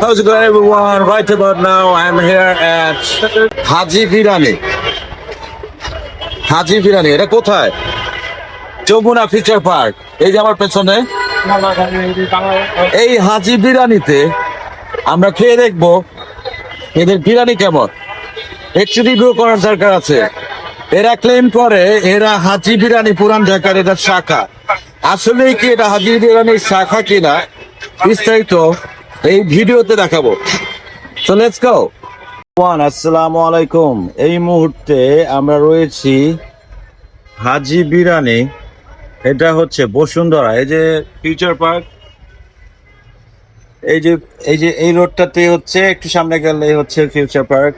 How's it going, everyone? Right about now, I'm here at হাজি বিরানি হাজি বিরানি এটা কোথায়? Jamuna feature park এই যে আমার পেছনে এই হাজি বিরানিতে আমরা খেয়ে দেখব এদের বিরিয়ানি কেমন। একটু রিভিউ করার দরকার আছে। এরা ক্লেম করে এরা হাজি বিরিয়ানি পুরান ঢাকার এটা শাখা। আসলে কি এটা হাজি বিরিয়ানির শাখা কিনা? বিস্তারিত এই ভিডিওতে দেখাবো। সো লেটস গো ওয়ান, আসসালামু আলাইকুম। এই মুহূর্তে আমরা রয়েছি হাজি বিরিয়ানি এটা হচ্ছে বসুন্ধরা। এই যে ফিউচার পার্ক, এই যে এই যে এই রোডটাতে হচ্ছে, একটু সামনে গেলে হচ্ছে ফিউচার পার্ক।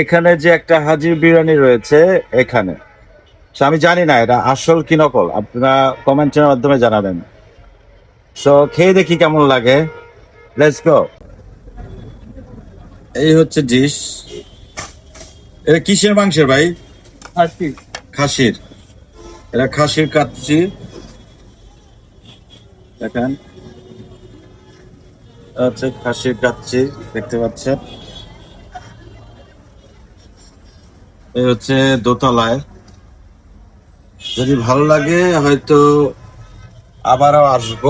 এখানে যে একটা হাজির বিরিয়ানি রয়েছে, এখানে। আমি জানি না এটা আসল কি নকল। আপনারা কমেন্টের মাধ্যমে জানাবেন। সো খেয়ে দেখি কেমন লাগে। লেটস গো এই হচ্ছে ডিশ এটা কিসের মাংসের ভাই? খাসির। এটা খাসির কাচ্চি। দেখেন। হচ্ছে খাসির কাচ্চি দেখতে পাচ্ছেন। এই হচ্ছে দোতলায়। যদি ভালো লাগে হয়তো আবারও আসব।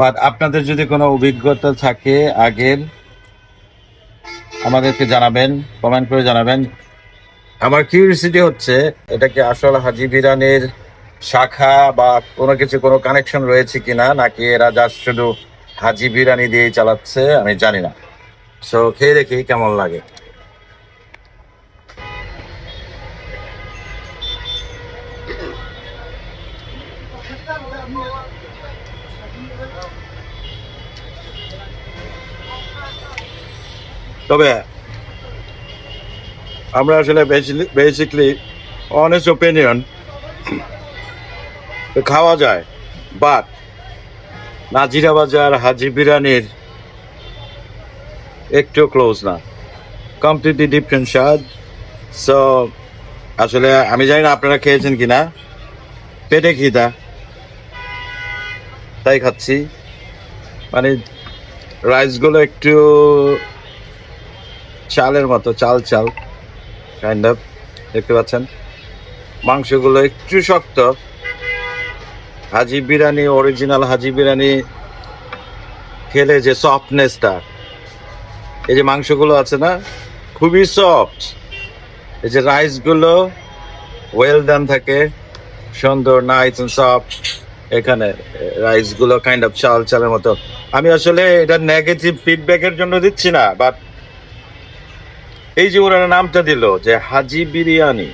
বাট আপনাদের যদি কোনো অভিজ্ঞতা থাকে, আগের, আমাদেরকে জানাবেন, কমেন্ট করে জানাবেন। আমার কিউরিসিটি হচ্ছে, এটা কি আসল হাজি বিরানির শাখা বা কোনো কিছু, কোনো কানেকশন রয়েছে কিনা, নাকি এরা জাস্ট শুধু হাজি বিরানি দিয়েই চালাচ্ছে, আমি জানি না। সো খেয়ে দেখি কেমন লাগে। তবে আমরা আসলে বেসিকলি অনেস্ট ওপিনিয়ন খাওয়া যায় বাট নাজিরা বাজার, হাজি বিরানির একটু ক্লোজ না। কমপ্লিটলি ডিফারেন্ট স্বাদ। সো আসলে আমি জানি না আপনারা খেয়েছেন কি না পেটে খিদা। তাই খাচ্ছি। মানে রাইসগুলো একটু চালের মতো, চাল চাল কাইন্ড অফ দেখতে পাচ্ছেন। মাংসগুলো একটু শক্ত। হাজি বিরিয়ানি অরিজিনাল হাজি বিরিয়ানি খেলে যে সফটনেসটা এই যে মাংসগুলো আছে না, খুবই সফট এই যে রাইসগুলো ওয়েল ডান থাকে, সুন্দর নাইস অ্যান্ড সফট এখানে রাইসগুলো কাইন্ড অফ চাল চালের মতো। আমি আসলে এটা নেগেটিভ ফিডব্যাকের জন্য দিচ্ছি না বাট এই যে ওরা নামটা দিল যে হাজি বিরিয়ানি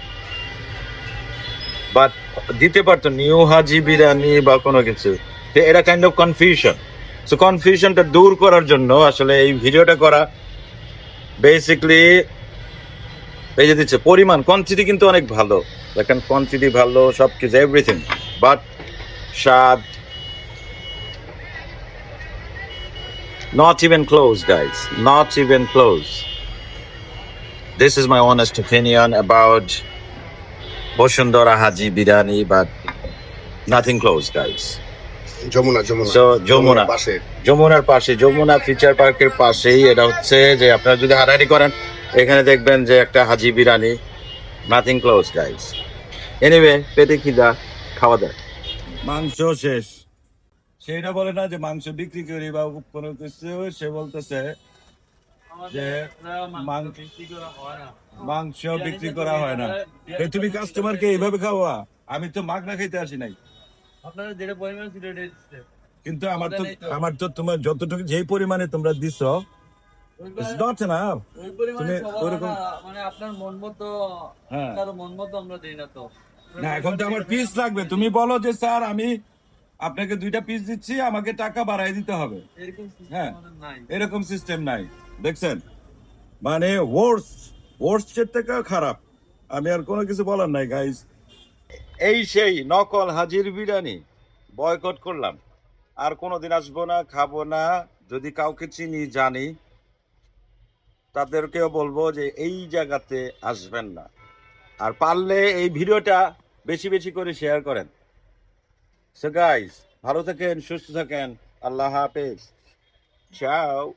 বাট দিতে পারতো নিউ হাজি বিরিয়ানি বা কোনো কিছু, তো এটা কাইন্ড অফ কনফিউশন সো কনফিউশনটা দূর করার জন্য আসলে এই ভিডিওটা করা বেসিকলি এই যে দিচ্ছে, পরিমাণ কোয়ান্টিটি কিন্তু অনেক ভালো। দেখেন কোয়ান্টিটি ভালো সব কিছু এভরিথিং বাট স্বাদ not even close guys not even close this is my honest opinion about Boshundora Haji Biryani, but nothing close, guys. Jamuna Jamuna So, Jamuna. পাশে যমুনার পাশে যমুনা ফিচার পার্কের পাশেই এটা হচ্ছে যে আপনারা যদি হারাহারি করেন এখানে দেখবেন যে একটা Haji biryani nothing close guys anyway পেটে খিদা খাওয়া দাওয়া মাংস শেষ। সেটা বলে না যে মাংস বিক্রি করি বা কোনো কিছু সে বলতেছে যে মাংস বিক্রি করা হয় না। তুমি কাস্টমারকে এইভাবে খাওয়া? আমি তো মাগনা খাইতে আসি নাই। কিন্তু আমার তো আমার তো তোমার যতটুকু যেই পরিমাণে তোমরা দিছ নট ওই পরিমাণে মানে আপনার মন মতো হ্যাঁ। কারও মন মতো আমরা দিই না তো। না এখন তো আমার পিস লাগবে। তুমি বলো যে স্যার আমি আপনাকে দুইটা পিস দিচ্ছি আমাকে টাকা বাড়াই দিতে হবে। এরকম হ্যাঁ। এরকম সিস্টেম নাই। দেখছেন? মানে ওয়ার্স ওয়ার্সের থেকে খারাপ। আমি আর কোনো কিছু বলার নাই গাইস এই সেই নকল হাজির বিরিয়ানি বয়কট করলাম। আর কোনোদিন আসব না খাব না। যদি কাউকে চিনি জানি তাদেরকেও বলব যে এই জায়গাতে আসবেন না। আর পারলে এই ভিডিওটা বেশি বেশি করে শেয়ার করেন সো গাইস ভালো থাকেন, সুস্থ থাকেন, আল্লাহ হাফেজ Ciao.